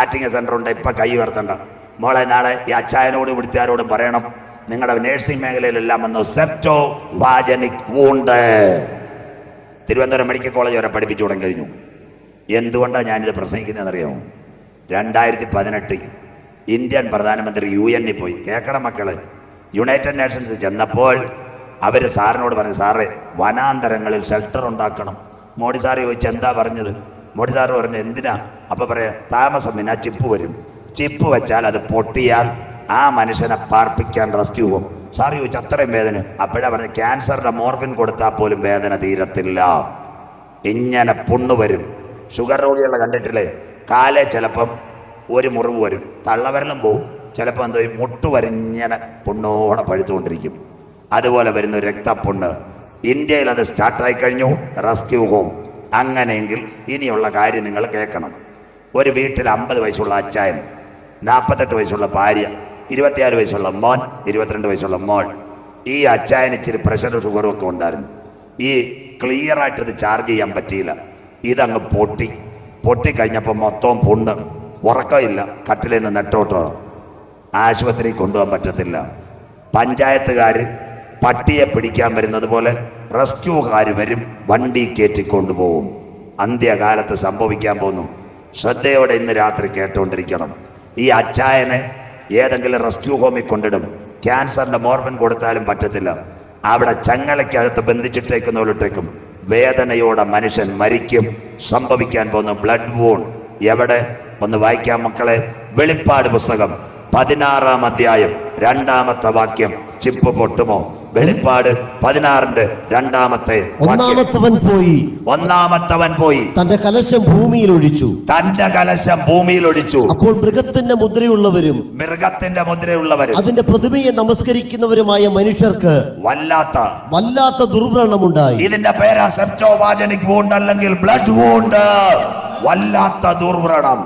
[SPEAKER 1] ആക്ടിങ് സെന്റർ ഉണ്ട് ഇപ്പൊ കൈ ഉയർത്തണ്ട മോളെ നാളെ ഈ അച്ചായനോടും ഇവിടുത്തുകാരോടും പറയണം നിങ്ങളുടെ നേഴ്സിംഗ് മേഖലയിലെല്ലാം വന്നു septogenic wound Thiruvananthapuram medical college വരെ പഠിപ്പിച്ചു വിടാൻ കഴിഞ്ഞു എന്തുകൊണ്ടാണ് ഞാനിത് പ്രസംഗിക്കുന്നതെന്നറിയാമോ രണ്ടായിരത്തി പതിനെട്ടിൽ ഇന്ത്യൻ പ്രധാനമന്ത്രി യു എന്നിൽ പോയി കേൾക്കണം മക്കളെ യുണൈറ്റഡ് നേഷൻസ് ചെന്നപ്പോൾ അവർ സാറിനോട് പറഞ്ഞു സാറേ വനാന്തരങ്ങളിൽ ഷെൽട്ടർ ഉണ്ടാക്കണം മോഡി സാർ ചോദിച്ചു എന്താ പറഞ്ഞത് മോഡി സാറ് പറഞ്ഞു എന്തിനാ അപ്പോൾ പറയാം താമസം പിന്നെ ചിപ്പ് വരും ചിപ്പ് വെച്ചാൽ അത് പൊട്ടിയാൽ ആ മനുഷ്യനെ പാർപ്പിക്കാൻ റെസ്ക്യൂ പോകും സാർ ചോദിച്ചു അത്രയും വേദന അപ്പോഴാ പറഞ്ഞത് ക്യാൻസറിൻ്റെ മോർഫിൻ കൊടുത്താൽ പോലും വേദന തീരത്തില്ല ഇങ്ങനെ പുണ്ണു വരും ഷുഗർ രോഗികളെ കണ്ടിട്ടില്ലേ കാലേ ചിലപ്പം ഒരു മുറിവ് വരും തള്ളവരലും പോവും ചിലപ്പോൾ എന്തോ മുട്ടുവരിഞ്ഞനെ പുണ്ണോടെ പഴുത്തുകൊണ്ടിരിക്കും അതുപോലെ വരുന്ന ഒരു രക്തപ്പുണ്ട് ഇന്ത്യയിൽ അത് സ്റ്റാർട്ടായി കഴിഞ്ഞു റെസ്ക്യൂ ഹോം അങ്ങനെയെങ്കിൽ ഇനിയുള്ള കാര്യം നിങ്ങൾ കേൾക്കണം ഒരു വീട്ടിൽ അമ്പത് വയസ്സുള്ള അച്ചായൻ നാൽപ്പത്തെട്ട് വയസ്സുള്ള ഭാര്യ ഇരുപത്തിയാറ് വയസ്സുള്ള മോൻ ഇരുപത്തിരണ്ട് വയസ്സുള്ള മോൾ ഈ അച്ചായന് ഇച്ചിരി പ്രഷറും ഷുഗറും ഒക്കെ ഉണ്ടായിരുന്നു ഈ ക്ലിയറായിട്ട് ഇത് ചാർജ് ചെയ്യാൻ പറ്റിയില്ല ഇതങ്ങ് പൊട്ടി പൊട്ടിക്കഴിഞ്ഞപ്പോൾ മൊത്തവും പുണ്ട് ഉറക്കമില്ല കട്ടിലിൽ നിന്ന് നെട്ടോട്ടോണം ആശുപത്രി കൊണ്ടുപോകാൻ പറ്റത്തില്ല പഞ്ചായത്തുകാർ പട്ടിയെ പിടിക്കാൻ വരുന്നത് പോലെ റെസ്ക്യൂകാർ വരും വണ്ടി കയറ്റിക്കൊണ്ടുപോകും അന്ത്യകാലത്ത് സംഭവിക്കാൻ പോകുന്നു ശ്രദ്ധയോടെ ഇന്ന് രാത്രി കേട്ടുകൊണ്ടിരിക്കണം ഈ അച്ചായനെ ഏതെങ്കിലും റെസ്ക്യൂ ഹോമിൽ കൊണ്ടിടും ക്യാൻസറിൻ്റെ മോർഫിൻ കൊടുത്താലും പറ്റത്തില്ല അവിടെ ചങ്ങലയ്ക്കകത്ത് ബന്ധിച്ചിട്ടേക്കുന്ന വേദനയോടെ മനുഷ്യൻ മരിക്കും സംഭവിക്കാൻ പോകുന്നു ബ്ലഡ് വൂൺ എവിടെ ഒന്ന് വായിക്കാം മക്കളെ വെളിപ്പാട് പുസ്തകം പതിനാറാം അധ്യായം രണ്ടാമത്തെ വാക്യം ചിപ്പ് പൊട്ടുമോ വെളിപ്പാട് പതിനാറിന്റെ രണ്ടാമത്തെ
[SPEAKER 2] ഒന്നാമത്തവൻ പോയി
[SPEAKER 1] ഒന്നാമത്തവൻ പോയി
[SPEAKER 2] തന്റെ കലശം ഭൂമിയിൽ ഒഴിച്ചു
[SPEAKER 1] തന്റെ കലശം ഭൂമിയിൽ ഒഴിച്ചു
[SPEAKER 2] അപ്പോൾ മൃഗത്തിന്റെ മുദ്രയുള്ളവരും
[SPEAKER 1] മൃഗത്തിന്റെ മുദ്രയുള്ളവരും
[SPEAKER 2] അതിന്റെ പ്രതിമയെ നമസ്കരിക്കുന്നവരുമായ മനുഷ്യർക്ക് വല്ലാത്ത വല്ലാത്ത ദുർവ്രണമുണ്ടായി
[SPEAKER 1] ഇതിന്റെ പേരാ സെപ്റ്റോ വാചനിക് വൂണ്ട് അല്ലെങ്കിൽ ബ്ലഡ് വൂണ്ട് വല്ലാത്ത ദുർവ്രണം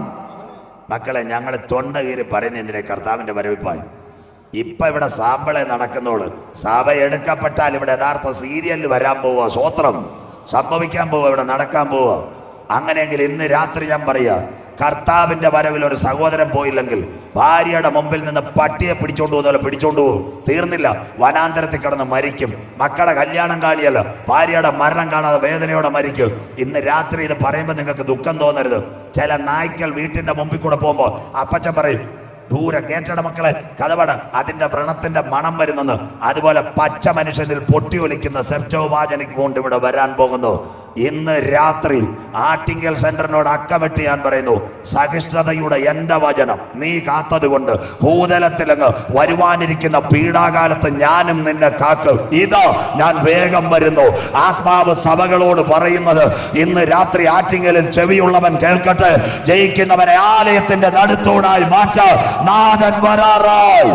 [SPEAKER 1] മക്കളെ ഞങ്ങൾ തൊണ്ട കീറി പറയുന്ന എന്തിനെ കർത്താവിന്റെ വരവിപ്പായി ഇപ്പൊ ഇവിടെ സാമ്പിളെ നടക്കുന്നുള്ളു സഭ എടുക്കപ്പെട്ടാൽ ഇവിടെ യഥാർത്ഥ സീരിയൽ വരാൻ പോവുക സ്വോത്രം സംഭവിക്കാൻ പോവുക ഇവിടെ നടക്കാൻ പോവുക അങ്ങനെയെങ്കിൽ ഇന്ന് രാത്രി ഞാൻ പറയുക കർത്താവിന്റെ വരവിൽ ഒരു സഹോദരൻ പോയില്ലെങ്കിൽ ഭാര്യയുടെ മുമ്പിൽ നിന്ന് പട്ടിയെ പിടിച്ചോണ്ട് പോകുന്നല്ലോ പിടിച്ചോണ്ട് പോകും തീർന്നില്ല വനാന്തരത്തിൽ കിടന്ന് മരിക്കും മക്കളുടെ കല്യാണം കാണിയല്ല ഭാര്യയുടെ മരണം കാണാതെ വേദനയോടെ മരിക്കും ഇന്ന് രാത്രി ഇത് പറയുമ്പോൾ നിങ്ങൾക്ക് ദുഃഖം തോന്നരുത് ചില നായ്ക്കൾ വീട്ടിന്റെ മുമ്പിൽ കൂടെ പോകുമ്പോൾ അപ്പച്ചൻ പറയും ദൂരെ കേട്ടട മക്കളെ കഥപട അതിന്റെ വ്രണത്തിന്റെ മണം വരുന്നത് അതുപോലെ പച്ച മനുഷ്യനിൽ പൊട്ടിയൊലിക്കുന്ന സെപ്റ്റോവാചനിക് കൊണ്ട് ഇവിടെ വരാൻ പോകുന്നു ഇന്ന് രാത്രി ആറ്റിങ്കൽ സെന്ററിനോട് അക്കമിട്ട് ഞാൻ പറയുന്നു സഹിഷ്ണുതയുടെ എൻ്റെ വചനം നീ കാത്തതുകൊണ്ട് ഭൂതലത്തിലങ്ങ് വരുവാനിരിക്കുന്ന പീഡാകാലത്ത് ഞാനും നിന്നെ കാക്കും ഇതോ ഞാൻ വേഗം വരുന്നു ആത്മാവ് സഭകളോട് പറയുന്നത് ഇന്ന് രാത്രി ആറ്റിങ്കലിൽ ചെവിയുള്ളവൻ കേൾക്കട്ടെ ജയിക്കുന്നവനെ ആലയത്തിന്റെ നടുത്തോടായി മാറ്റ വരാറായി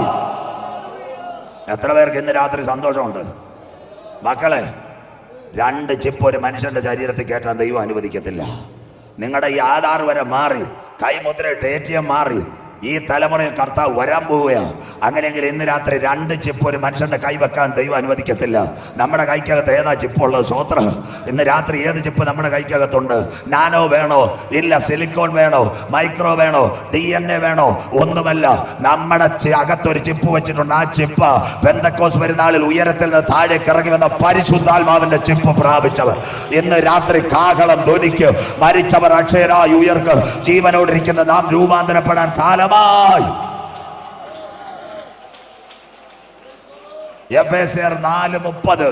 [SPEAKER 1] എത്ര പേർക്ക് ഇന്ന് രാത്രി സന്തോഷമുണ്ട് മക്കളെ രണ്ട് ചിപ്പ് ഒരു മനുഷ്യന്റെ ശരീരത്തിൽ കയറ്റാൻ ദൈവം അനുവദിക്കത്തില്ല നിങ്ങളുടെ ഈ ആധാർ വരെ മാറി കൈമുദ്രയിട്ട് എ ടി എം മാറി ഈ തലമുറയിൽ കർത്താവ് വരാൻ പോവുകയാണ് അങ്ങനെയെങ്കിൽ ഇന്ന് രാത്രി രണ്ട് ചിപ്പ് ഒരു മനുഷ്യന്റെ കൈ വെക്കാൻ ദൈവം അനുവദിക്കത്തില്ല നമ്മുടെ കൈക്കകത്ത് ഏതാ ചിപ്പുള്ളത് സ്വോത്ര ഇന്ന് രാത്രി ഏത് ചിപ്പ് നമ്മുടെ കൈക്കകത്തുണ്ട് നാനോ വേണോ ഇല്ല സിലിക്കോൺ വേണോ മൈക്രോ വേണോ ഡി എൻ എ വേണോ ഒന്നുമല്ല നമ്മുടെ അകത്തൊരു ചിപ്പ് വെച്ചിട്ടുണ്ട് ആ ചിപ്പ് വെന്തക്കോസ് പെരുന്നാളിൽ ഉയരത്തിൽ നിന്ന് താഴേക്ക് ഇറങ്ങി വന്ന പരിശുദ്ധാത്മാവിന്റെ ചിപ്പ് പ്രാപിച്ചവർ ഇന്ന് രാത്രി കാഹളം ധ്വനിക്ക് മരിച്ചവർ അക്ഷയരായി ഉയർക്ക് ജീവനോടിരിക്കുന്ന നാം രൂപാന്തരപ്പെടാൻ കാലമായി നാല് മുപ്പത്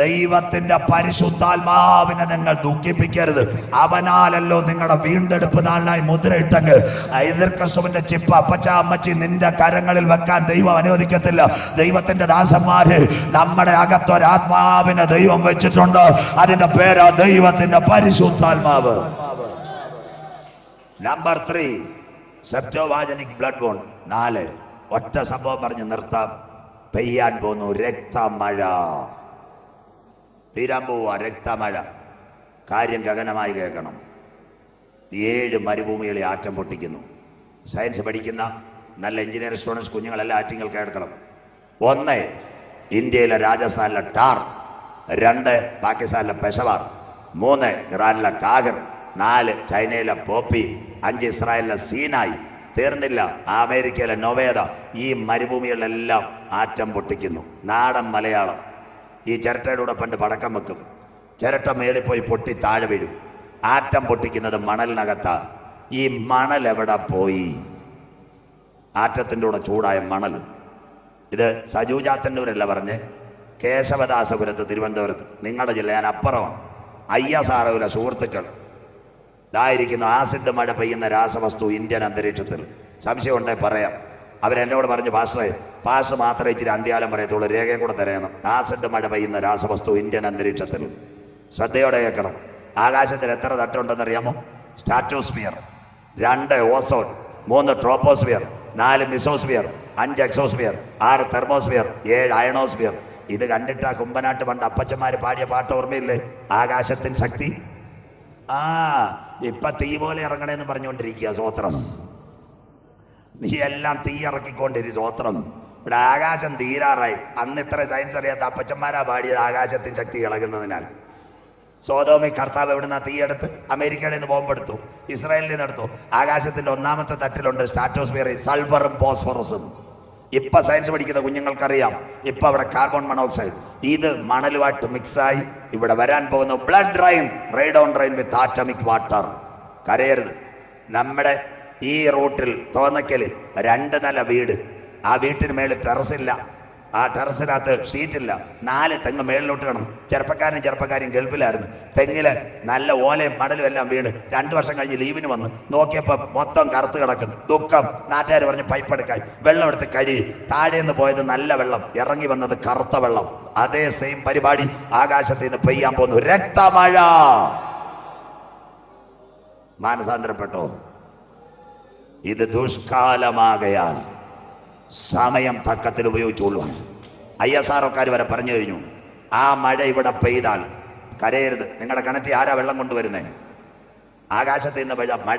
[SPEAKER 1] ദൈവത്തിന്റെ പരിശുദ്ധാത്മാവിനെ നിങ്ങൾ ദുഃഖിപ്പിക്കരുത് അവനാലല്ലോ നിങ്ങളുടെ വീണ്ടെടുപ്പ് നാളിനായി മുദ്രയിട്ടെങ്കിൽ ഐതർ ക്രിസ്തുവിന്റെ ചിപ്പ് അപ്പച്ച അമ്മച്ചി നിന്റെ കരങ്ങളിൽ വെക്കാൻ ദൈവം അനുവദിക്കത്തില്ല ദൈവത്തിന്റെ ദാസന്മാര് നമ്മുടെ അകത്തൊരാത്മാവിനെ ദൈവം വെച്ചിട്ടുണ്ട് അതിന്റെ പേരാ ദൈവത്തിന്റെ പരിശുദ്ധാത്മാവ് number three septogenic blood born നാല് ഒറ്റ സംഭവം പറഞ്ഞ് നിർത്താം പെയ്യാൻ പോന്നു രക്തമഴ തീരാൻ പോവുക രക്തമഴ കാര്യം ഗഗനമായി കേൾക്കണം ഏഴ് മരുഭൂമികളെ ആറ്റം പൊട്ടിക്കുന്നു സയൻസ് പഠിക്കുന്ന നല്ല എഞ്ചിനീയർ സ്റ്റുഡൻസ് കുഞ്ഞുങ്ങളെല്ലാം ആറ്റിങ്ങൾ കേൾക്കണം ഒന്ന് ഇന്ത്യയിലെ രാജസ്ഥാനിലെ ടാർ രണ്ട് പാകിസ്ഥാനിലെ പെഷവാർ മൂന്ന് ഇറാനിലെ കാഗർ നാല് ചൈനയിലെ പോപ്പി അഞ്ച് ഇസ്രായേലിലെ സീനായി തീർന്നില്ല അമേരിക്കയിലെ നൊവേദ ഈ മരുഭൂമികളിലെല്ലാം ആറ്റം പൊട്ടിക്കുന്നു നാടൻ മലയാളം ഈ ചിരട്ടയുടെ പണ്ട് പടക്കം വെക്കും ചിരട്ട മേളിപ്പോയി പോയി പൊട്ടി താഴെ വീഴും ആറ്റം പൊട്ടിക്കുന്നത് മണലിനകത്താണ് ഈ മണൽ എവിടെ പോയി ആറ്റത്തിൻ്റെ കൂടെ ചൂടായ മണൽ ഇത് സജൂജാത്തന്നൂരല്ല പറഞ്ഞ് കേശവദാസപുരത്ത് തിരുവനന്തപുരത്ത് നിങ്ങളുടെ ജില്ല ഞാൻ അപ്പുറമാണ് അയ്യസാറവിലെ സുഹൃത്തുക്കൾ ഇതായിരിക്കുന്നു ആസിഡ് മഴ പെയ്യുന്ന രാസവസ്തു ഇന്ത്യൻ അന്തരീക്ഷത്തിൽ സംശയമുണ്ടെങ്കിൽ പറയാം അവരെന്നോട് പറഞ്ഞു പാസ്റ്ററെ പാസ് മാത്രമേ ഇച്ചിരി അന്ത്യാലം പറയത്തുള്ളൂ രേഖയും കൂടെ തരയണം ആസിഡ് മഴ പെയ്യുന്ന രാസവസ്തു ഇന്ത്യൻ അന്തരീക്ഷത്തിൽ ശ്രദ്ധയോടെ കേൾക്കണം ആകാശത്തിൽ എത്ര തട്ടുണ്ടെന്ന് അറിയാമോ സ്റ്റാറ്റോസ്ഫിയർ രണ്ട് ഓസോൺ മൂന്ന് ട്രോപ്പോസ്ഫിയർ നാല് മിസോസ്ഫിയർ അഞ്ച് എക്സോസ്ഫിയർ ആറ് തെർമോസ്ഫിയർ ഏഴ് അയണോസ്ഫിയർ ഇത് കണ്ടിട്ട് ആ കുമ്പനാട്ട് പണ്ട് അപ്പച്ചന്മാർ പാടിയ പാട്ട് ഓർമ്മയില്ലേ ആകാശത്തിൻ ശക്തി ആ ഇപ്പം തീ പോലെ ഇറങ്ങണേന്ന് പറഞ്ഞുകൊണ്ടിരിക്കുക സ്വോത്രം നീ എല്ലാം തീയിറക്കിക്കൊണ്ടിരി സ്വോത്രം ഇവിടെ ആകാശം തീരാറായി അന്ന് ഇത്ര സയൻസ് അറിയാത്ത അപ്പച്ചന്മാരാ പാടിയത് ആകാശത്തിൻ ശക്തി ഇളകുന്നതിനാൽ സോതോമി കർത്താവ് എവിടുന്ന തീയെടുത്ത് അമേരിക്കയുടെ നിന്ന് ബോംബെടുത്തു ഇസ്രായേലിൽ നിന്ന് എടുത്തു ആകാശത്തിൻ്റെ ഒന്നാമത്തെ തട്ടിലുണ്ട് സ്റ്റാറ്റോസ്ഫിയറിൽ സൾഫറും ഫോസ്ഫറസും ഇപ്പം സയൻസ് പഠിക്കുന്ന കുഞ്ഞുങ്ങൾക്കറിയാം ഇപ്പം അവിടെ കാർബൺ മണോക്സൈഡ് ഇത് മണലുമായിട്ട് മിക്സായി ഇവിടെ വരാൻ പോകുന്ന blood rain radon drain with atomic water കരയരുത് നമ്മുടെ ഈ റൂട്ടിൽ തോന്നയ്ക്കൽ രണ്ട് നില വീട് ആ വീട്ടിന് മേളിൽ ടെറസില്ല ആ ടെറസിനകത്ത് ഷീറ്റില്ല നാല് തെങ്ങ് മേളിലോട്ട് കിടന്നു ചെറുപ്പക്കാരും ചെറുപ്പക്കാരും ഗൾഫിലായിരുന്നു തെങ്ങില് നല്ല ഓലയും മടലും എല്ലാം വീണ് രണ്ട് വർഷം കഴിഞ്ഞ് ലീവിന് വന്ന് നോക്കിയപ്പോൾ മൊത്തം കറുത്ത് കിടക്കുന്നു ദുഃഖം നാട്ടുകാർ പറഞ്ഞ് എടുക്കാൻ വെള്ളം എടുത്ത് കഴി താഴേന്ന് പോയത് നല്ല വെള്ളം ഇറങ്ങി വന്നത് കറുത്ത വെള്ളം അതേ സെയിം പരിപാടി ആകാശത്ത് നിന്ന് പെയ്യാൻ പോകുന്നു രക്തമഴ മാനസാന്തരപ്പെട്ടോ ഇത് ദുഷ്കാലമാകയാൽ സമയം തക്കത്തിൽ ഉപയോഗിച്ചുകൊള്ളു ഐ എസ് ആർക്കാർ വരെ പറഞ്ഞു കഴിഞ്ഞു ആ മഴ ഇവിടെ പെയ്താൽ കരയരുത് നിങ്ങളുടെ കിണറ്റിൽ ആരാ വെള്ളം കൊണ്ടുവരുന്നേ ആകാശത്ത് നിന്ന് പെയ്ത മഴ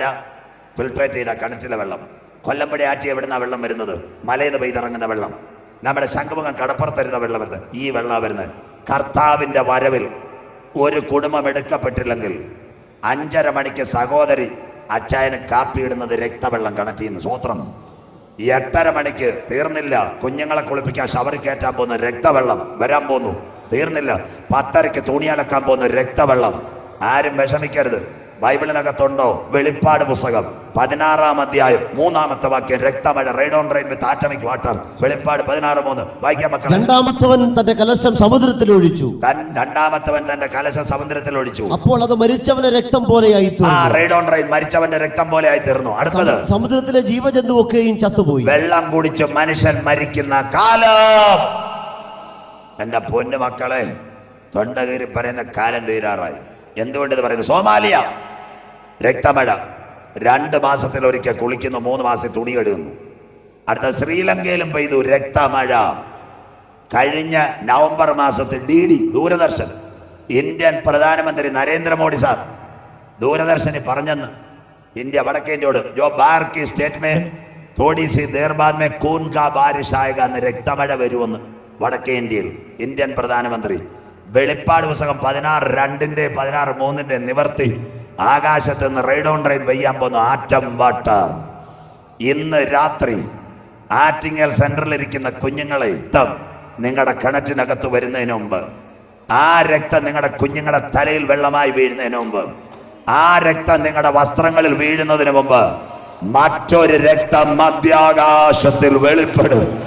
[SPEAKER 1] ഫിൽട്രേറ്റ് ചെയ്ത കിണറ്റിലെ വെള്ളം കൊല്ലമ്പടി ആറ്റി എവിടുന്ന വെള്ളം വരുന്നത് മലയിൽ നിന്ന് പെയ്തിറങ്ങുന്ന വെള്ളം നമ്മുടെ ശംഖുമുഖം കടപ്പുറത്തരുന്ന വെള്ളം വരുന്നത് ഈ വെള്ളം വരുന്നത് കർത്താവിൻ്റെ വരവിൽ ഒരു കുടുംബം എടുക്കപ്പെട്ടില്ലെങ്കിൽ അഞ്ചര മണിക്ക് സഹോദരി അച്ചായന് കാപ്പി ഇടുന്നത് രക്തവെള്ളം കണക്ട് ചെയ്യുന്നു സ്വോത്രം എട്ടര മണിക്ക് തീർന്നില്ല കുഞ്ഞുങ്ങളെ കുളിപ്പിക്കാൻ ഷവറി കയറ്റാൻ പോകുന്ന രക്തവെള്ളം വരാൻ പോകുന്നു തീർന്നില്ല പത്തരയ്ക്ക് തുണിയലക്കാൻ പോകുന്ന രക്തവെള്ളം ആരും വിഷമിക്കരുത് ബൈബിളിനകത്തുണ്ടോ വെളിപ്പാട് പുസ്തകം പതിനാറാം അധ്യായം മൂന്നാമത്തെ വാക്യം രക്തമഴ red on rain with atomic water വെളിപ്പാട് പതിനാറ് മൂന്ന് വായിക്കാൻ മക്കൾ
[SPEAKER 2] രണ്ടാമത്തവൻ തന്റെ കലശം സമുദ്രത്തിൽ ഒഴിച്ചു
[SPEAKER 1] രണ്ടാമത്തവൻ തന്റെ കലശം സമുദ്രത്തിൽ ഒഴിച്ചു
[SPEAKER 2] അപ്പോൾ അത് മരിച്ചവന്റെ രക്തം പോലെയായി ആ ഓൺ റെയിൻ മരിച്ചവന്റെ രക്തം പോലെയായി തീർന്നു അടുത്തത്
[SPEAKER 1] സമുദ്രത്തിലെ ജീവജന്തു ഒക്കെയും ചത്തുപോയി വെള്ളം കുടിച്ച് മനുഷ്യൻ മരിക്കുന്ന കാലം എൻ്റെ പൊന്നു മക്കളെ തൊണ്ട പറയുന്ന കാലം തീരാറായി എന്തുകൊണ്ട് ഇത് പറയുന്നത് സോമാലിയ രക്തമഴ രണ്ട് മാസത്തിൽ ഒരിക്കൽ കുളിക്കുന്നു മൂന്ന് മാസത്തിൽ തുണി കഴുകുന്നു അടുത്ത ശ്രീലങ്കയിലും പെയ്തു രക്തമഴ കഴിഞ്ഞ നവംബർ മാസത്തിൽ ഡി ഡി ദൂരദർശൻ ഇന്ത്യൻ പ്രധാനമന്ത്രി നരേന്ദ്രമോദി സാർ ദൂരദർശന് പറഞ്ഞെന്ന് ഇന്ത്യ വടക്കേ ജോ ബാർക്കി സ്റ്റേറ്റ്മേ തോടി സി ദേർബാദ്മേ കൂൻ കാ ബാരിഷായക എന്ന് രക്തമഴ വരുമെന്ന് വടക്കേ ഇന്ത്യയിൽ ഇന്ത്യൻ പ്രധാനമന്ത്രി വെളിപ്പാട് പുസ്തകം പതിനാറ് രണ്ടിൻ്റെ പതിനാറ് മൂന്നിൻ്റെ നിവർത്തി ആകാശത്ത് നിന്ന് ഓൺ ട്രെയിൻ വയ്യാൻ പോകുന്നു ആറ്റം വാട്ടർ ഇന്ന് രാത്രി ആറ്റിങ്ങൽ ഇരിക്കുന്ന കുഞ്ഞുങ്ങളെ ഇത്തം നിങ്ങളുടെ കിണറ്റിനകത്ത് വരുന്നതിന് മുമ്പ് ആ രക്തം നിങ്ങളുടെ കുഞ്ഞുങ്ങളുടെ തലയിൽ വെള്ളമായി വീഴുന്നതിന് മുമ്പ് ആ രക്തം നിങ്ങളുടെ വസ്ത്രങ്ങളിൽ വീഴുന്നതിന് മുമ്പ് മറ്റൊരു രക്തം മധ്യാകാശത്തിൽ വെളിപ്പെടും